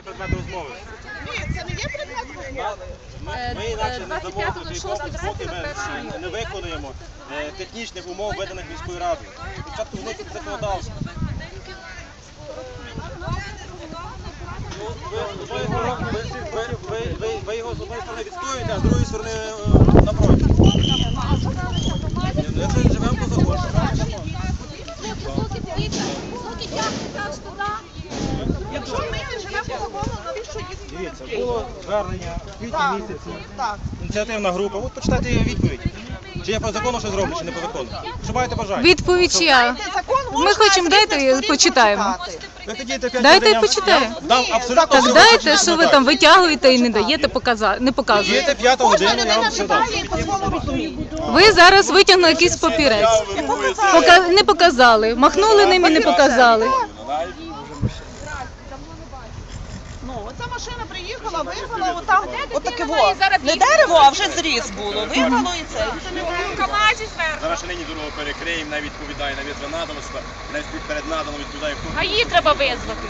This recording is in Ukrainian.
є предмет розмови. Ні, це не є предмет розмови. Ми, Е, інакше не 25 дамо поки ми не виконуємо е, технічних умов, введених міською радою. Спочатку вносить законодавство. Ну, ви, ви, його- ви, ви, ви, ви, ви його з однієї сторони відстоюєте, а з другої сторони е, напроти. Ні, ну, Якщо живемо по закону, Якщо Дивіться, було звернення в квітні Так, місяці. так. Ініціативна група. От почитайте її відповідь. Чи я по закону що зроблю, чи не по закону. Що маєте бажання? Відповідь? Знаєте, закон Ми можна хочемо з дайте сторін почитаємо. прочитати. Ви підійдете п'ять Дайте я почитаю. Дам абсолютно Так все дайте, що ви там витягуєте і не даєте показати, не показуєте. Підійдете п'яту Кожна годину, я вам все дам. читає і по-своєму розуміє. Ви зараз витягнули якийсь папірець. Пока... Не показали. Махнули ним і не показали. Ну, оця машина приїхала, вирвала отам, отаке во. Не дерево, а вже зріз було. Вигнало і це. Зараз ще нині дорогу перекриємо, не відповідає на від надано, навіть перед надано відповідає хто. А її треба визвати.